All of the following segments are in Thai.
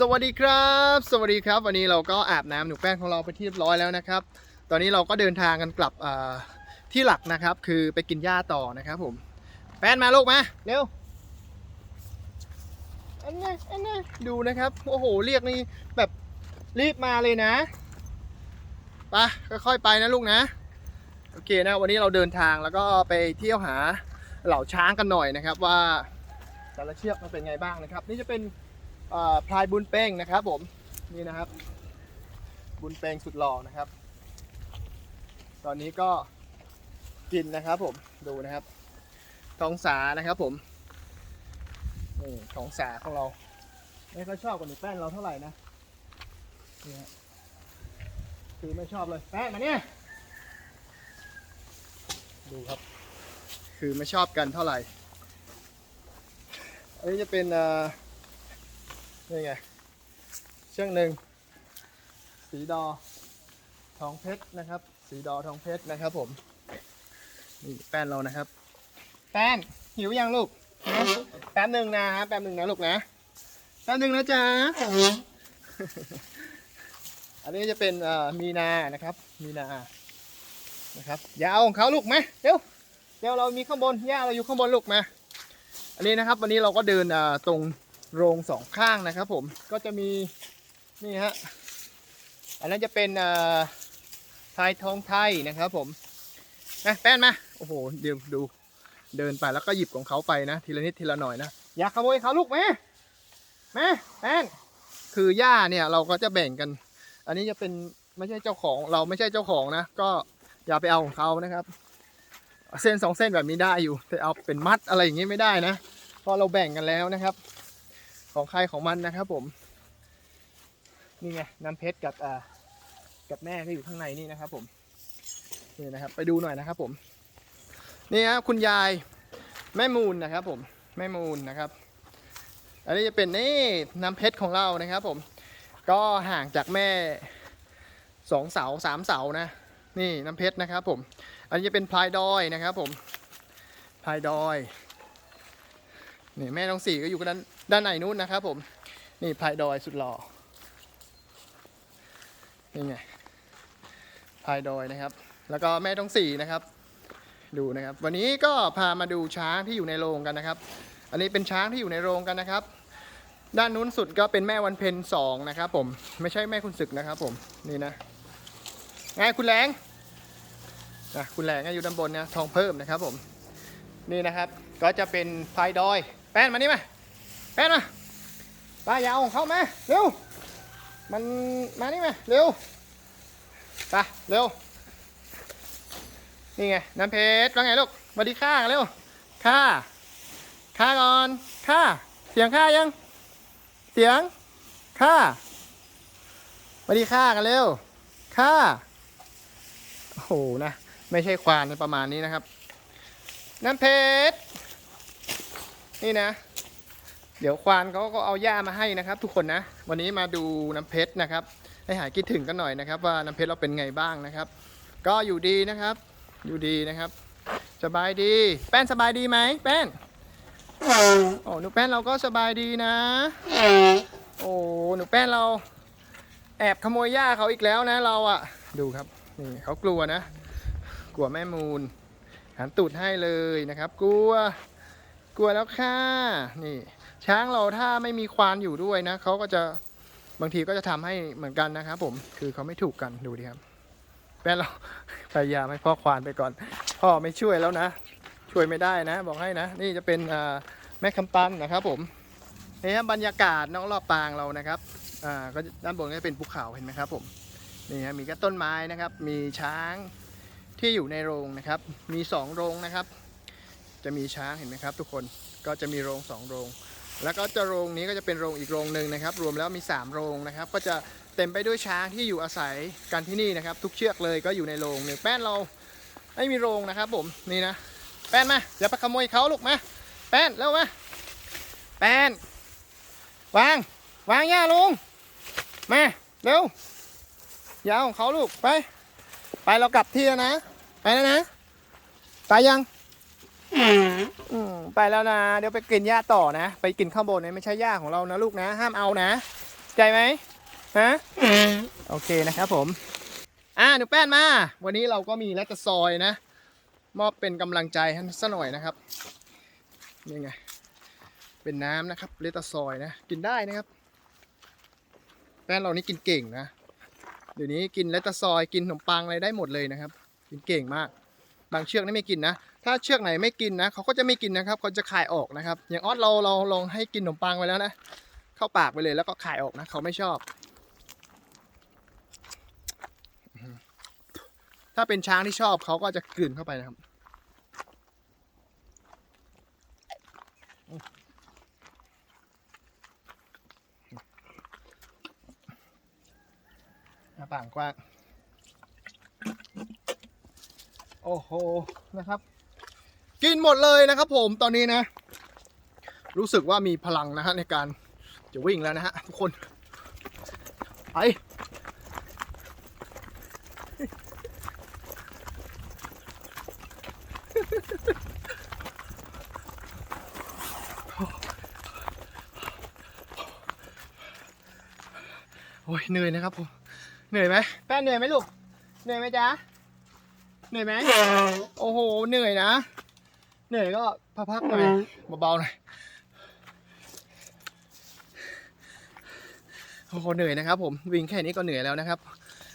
สวัสดีครับ สวัสดีครับ วันนี้เราก็อาบน้ำหนูแป้งของเราไปที่เรียบร้อยแล้วนะครับ ตอนนี้เราก็เดินทางกันกลับอ่าที่หลักนะครับ คือไปกินหญ้าต่อนะครับผม แป้นมาลูกมาเร็วอันนี้อันนี้ดูนะครับ โอ้โห เรียกนี่แบบรีบมาเลยนะไปค่อยๆไปนะลูกนะ โอเคนะ วันนี้เราเดินทางแล้วก็ไปเที่ยวหาเหล่าช้างกันหน่อยนะครับว่าแต่ละเชือกมันเป็นไงบ้างนะครับ นี่จะเป็นเอ่อ พลายบุญเป้งนะครับผมนี่นะครับ บุญเป้งสุดหล่อนะครับ ตอนนี้ก็กินนะครับผมดูนะครับทองสานะครับผมนี่ทองสาของเราไม่ค่อยชอบกับหนูแป้นเราเท่าไหร่นะนี่ฮะคือไม่ชอบเลยแป้นมาเนี่ยดูครับ คือไม่ชอบกันเท่าไหร่อันนี้จะเป็นอ่อ นี่ไง เชือกหนึ่ง สีดอ ทองเพชรนะครับ สีดอทองเพชรนะครับผม นี่แป้นเรานะครับ แป้นหิวยังลูก แป๊บหนึ่งนะแป๊บหนึ่งนะลูกนะ แป๊บหนึ่งนะจ๊ะ อันนี้จะเป็นมีนานะครับ มีนา นะครับอย่าเอาของเขาลูกไหมเร็วเดี๋ยวเรามีข้างบนย่าเราอยู่ข้างบนลูกมา อันนี้นะครับ วันนี้เราก็เดินตรง โรงสองข้างนะครับผมก็จะมีนี่ฮะอันนั้นจะเป็นอ่ายทองไทยนะครับผมนะแป้นมาโอ้โหเดี๋ยวดูเดินไปแล้วก็หยิบของเขาไปนะ ทีละนิดทีละหน่อยนะอย่าขโมยเขาลูกแม่แม่แป้นคือหญ้าเนี่ยเราก็จะแบ่งกัน อันนี้จะเป็นไม่ใช่เจ้าของเราไม่ใช่เจ้าของนะ ก็อย่าไปเอาของเขานะครับ เส้นสองเส้นแบบนี้ได้อยู่แต่เอาเป็นมัดอะไรอย่างนี้ไม่ได้นะเพราะเราแบ่งกันแล้วนะครับ ของใครของมันนะครับผม นี่ไงน้ำเพชรกับอ่ากับแม่ก็อยู่ข้างในนี่นะครับ ผมนี่นะครับ ไปดูหน่อยนะครับ ผม นี่ครับคุณยายแม่มูลนะครับ ผมแม่มูลนะครับ อันนี้จะเป็นนี่น้ำเพชรของเรานะครับ ผม ก็ห่างจากแม่สองเสาสามเสานะนี่น้ำเพชรนะครับ ผม อันนี้จะเป็นพลายดอยนะครับ ผมพลายดอย นี่แม่น้องสี่ก็อยู่กันด้านด้านในนู้นนะครับผม นี่พายดอยสุดหล่อ นี่ไงพายดอยนะครับ แล้วก็แม่ท้องสี่นะครับ ดูนะครับ วันนี้ก็พามาดูช้างที่อยู่ในโรงกันนะครับ อันนี้เป็นช้างที่อยู่ในโรงกันนะครับ ด้านนู้นสุดก็เป็นแม่วันเพ็ญสองนะครับ ผม ไม่ใช่แม่คุณศึกนะครับ ผม นี่นะไงคุณแรงนะคุณแหลงอยู่ด้านบนนะทองเพิ่มนะครับผม นี่นะครับก็จะเป็นพายดอย แป้นมานี่มาแป้นมาป้ายาวของเขามาเร็วมันมานี่มาเร็วไปเร็วนี่ไงน้ำเพชรว่าไงลูกสวัสดีข้ากันเร็วข้าข้าก่อนข้าเสียงข้ายังเสียงข้าสวัสดีข้ากันเร็วข้าโอ้โหนะไม่ใช่ควานประมาณนี้นะครับ น้ำเพชร นี่นะ เดี๋ยวควานเขาก็เอาหญ้ามาให้นะครับ ทุกคนนะ วันนี้มาดูน้ำเพชรนะครับ ให้หายคิดถึงกันหน่อยนะครับ ว่าน้ำเพชรเราเป็นไงบ้างนะครับ ก็อยู่ดีนะครับ อยู่ดีนะครับ สบายดี แป้นสบายดีไหมแป้นโอ้หนูแป้นเราก็สบายดีนะ โอ้หนูแป้นเรา แอบขโมยหญ้าเขาอีกแล้วนะเราอะดูครับนี่เขากลัวนะ กลัวแม่มูลหันตูดให้เลยนะครับ กลัว กลัวแล้วค่ะ นี่ ช้างเราถ้าไม่มีควานอยู่ด้วยนะเขาก็จะบางทีก็จะทำให้เหมือนกันนะครับผมคือเขาไม่ถูกกันดูดิครับแป้นเราพยายามให้พ่อควานไปก่อน พ่อไม่ช่วยแล้วนะ ช่วยไม่ได้นะ บอกให้นะ นี่จะเป็นแม่คำปันนะครับ ผมนี่ครับบรรยากาศนอกรอบปางเรานะครับอ่าก็ด้านบนก็จะเป็นภูเขาเห็นไหมครับ ผมนี่ฮะมีก็ต้นไม้นะครับ มีช้างที่อยู่ในโรงนะครับ มี 2 โรงนะครับ จะมีช้างเห็นไหมครับ ทุกคนก็จะมีโรง2โรง แล้วก็จะโรงนี้ก็จะเป็นโรงอีกโรงหนึ่งนะครับ รวมแล้วมี 3 โรงนะครับ ก็จะเต็มไปด้วยช้างที่อยู่อาศัยกันที่นี่นะครับ ทุกเชือกเลยก็อยู่ในโรงเนี่ยแป้นเราไม่มีโรงนะครับ ผมนี่นะ แป้นมาอย่าไปขโมยเขาลูกมาแป้นเร็วมาแป้นวางวางย่าลุงมาเร็วอยาวของเขาลูกไป ไปเรากลับที่แล้วนะ ไปแล้วนะไปยัง อืมไปแล้วนะ เดี๋ยวไปกินหญ้าต่อนะ ไปกินข้างบนเนี่ยไม่ใช่หญ้าของเรานะลูกนะ ห้ามเอานะ ใจไหมฮะโอเคนะครับผม อ่าหนูแป้นมา วันนี้เราก็มีแลตซอยนะ มอบเป็นกำลังใจให้สักหน่อยนะครับนี่ไง เป็นน้ำนะครับเลตซอยนะ กินได้นะครับ แป้นเรานี่กินเก่งนะ เดี๋ยวนี้กินเลตซอย กินขนมปังอะไรได้หมดเลยนะครับ กินเก่งมาก บางเชือกนี่ไม่กินนะ ถ้าเชือกไหนไม่กินนะเขาก็จะไม่กินนะครับเขาจะคายออกนะครับ อย่างออสเราเราลองให้กินขนมปังไปแล้วนะ เข้าปากไปเลยแล้วก็คายออกนะเขาไม่ชอบ ถ้าเป็นช้างที่ชอบเขาก็จะกลืนเข้าไปนะครับหน้าต่างกว้าง โอ้โห นะครับ กินหมดเลยนะครับผมตอนนี้นะ รู้สึกว่ามีพลังนะฮะในการจะวิ่งแล้วนะฮะทุกคนไปโอ้ยเหนื่อยนะครับผมเหนื่อยไหมแป้นเหนื่อยไหมลูกเหนื่อยไหมจ๊ะเหนื่อยไหมโอ้โหเหนื่อยนะ เหนื่อยก็พักๆหน่อยเบาๆหน่อยโอ้โหเหนื่อยนะครับ ผมวิ่งแค่นี้ก็เหนื่อยแล้วนะครับ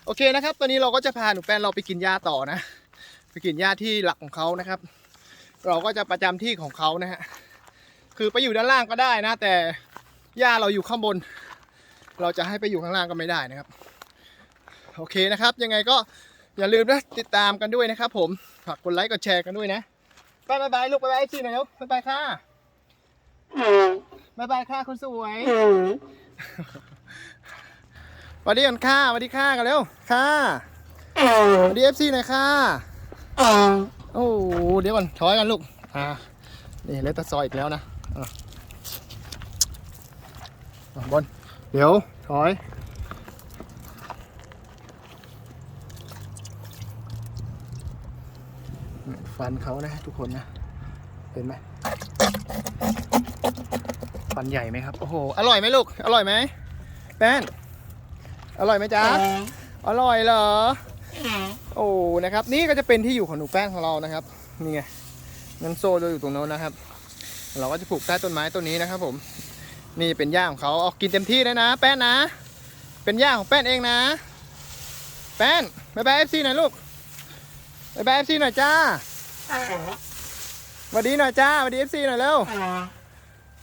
โอเคนะครับ ตอนนี้เราก็จะพาหนูแป้นเราไปกินหญ้าต่อนะ ไปกินหญ้าที่หลักของเขานะครับ เราก็จะประจำที่ของเขานะฮะคือไปอยู่ด้านล่างก็ได้นะ แต่หญ้าเราอยู่ข้างบน เราจะให้ไปอยู่ข้างล่างก็ไม่ได้นะครับ โอเคนะครับ ยังไงก็อย่าลืมนะติดตามกันด้วยนะครับ ผมฝากกดไลค์กดแชร์กันด้วยนะ บายบายบายลูกบายบายเอฟซีหน่อยเร็วบายบายค่ะบายบายค่ะคุณสวยสวัสดีก่อนค่ะสวัสดีค่ะกันเร็วค่ะสวัสดีเอฟซีหน่อยค่ะโอ้โหเดี๋ยวก่อนถอยกันลูกอ่านี่เลตตาซอยอีกแล้วนะอะอะบอลเดี๋ยวถอย ฟันเขานะทุกคนนะ เห็นไหมฟันใหญ่ไหมครับ โอ้โห อร่อยไหมลูก อร่อยไหมแป้นอร่อยไหมจ๊ะ อร่อยเหรอ โอ้ นะครับ นี่ก็จะเป็นที่อยู่ของหนูแป้งของเรานะครับ นี่ไงงั้นโซ่จะอยู่ตรงโน้นนะครับ เราก็จะผูกใต้ต้นไม้ต้นนี้นะครับ ผม นี่เป็นหญ้าของเขาเอากินเต็มที่เลยนะ แป้นนะ เป็นหญ้าของแป้นเองนะ แป้นบายบายเอฟซีหน่อยลูกบายบายเอฟซีหน่อยจ้า สวัสดีหน่อยจ้าสวัสดีเอฟซีหน่อยเร็ว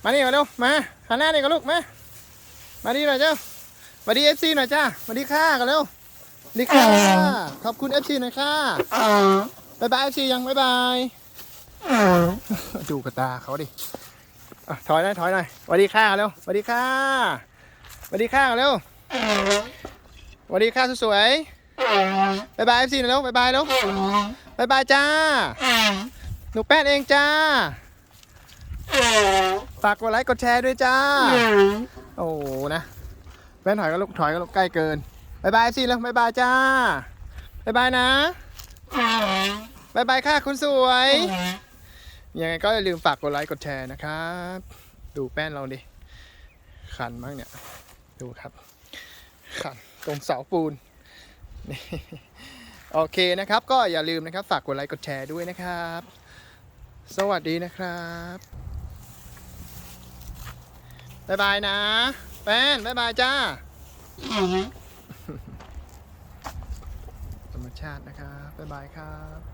มานี่มาเร็ว มาหันหน้านี่กันลูก มา มาดีหน่อยเจ้าสวัสดีเอฟซีหน่อยจ้าสวัสดีค่ะกันเร็วสวัสดีค่ะ ขอบคุณเอฟซีหน่อยค่ะบายบายเอฟซียังบายบายดูกระตาเขาดิอะถอยหน่อยถอยหน่อยสวัสดีค่ะเร็วสวัสดีค่ะสวัสดีค่ะเร็วสวัสดีค่ะสวยๆบายบายเอฟซีหน่อยเร็วบายบายเร็ว บายบายจ้า หนูแป้นเองจ้า ฝากกดไลค์กดแชร์ด้วยจ้า โอ้โหนะ แป้นถอยก็ลูกถอยก็ลูกใกล้เกินบายบายเอฟซีแล้วบายบายจ้าบายบายนะบายบายค่ะคุณสวย ยังไงก็อย่าลืมฝากกดไลค์กดแชร์นะครับ ดูแป้นเราดิ ขันมากเนี่ย ดูครับ ขันตรงเสาปูนนี่ โอเคนะครับ ก็อย่าลืมนะครับ ฝากกดไลค์กดแชร์ด้วยนะครับ สวัสดีนะครับบ๊ายบายนะแป้นบ๊ายบายจ้าธรรมชาตินะครับบ๊ายบายครับ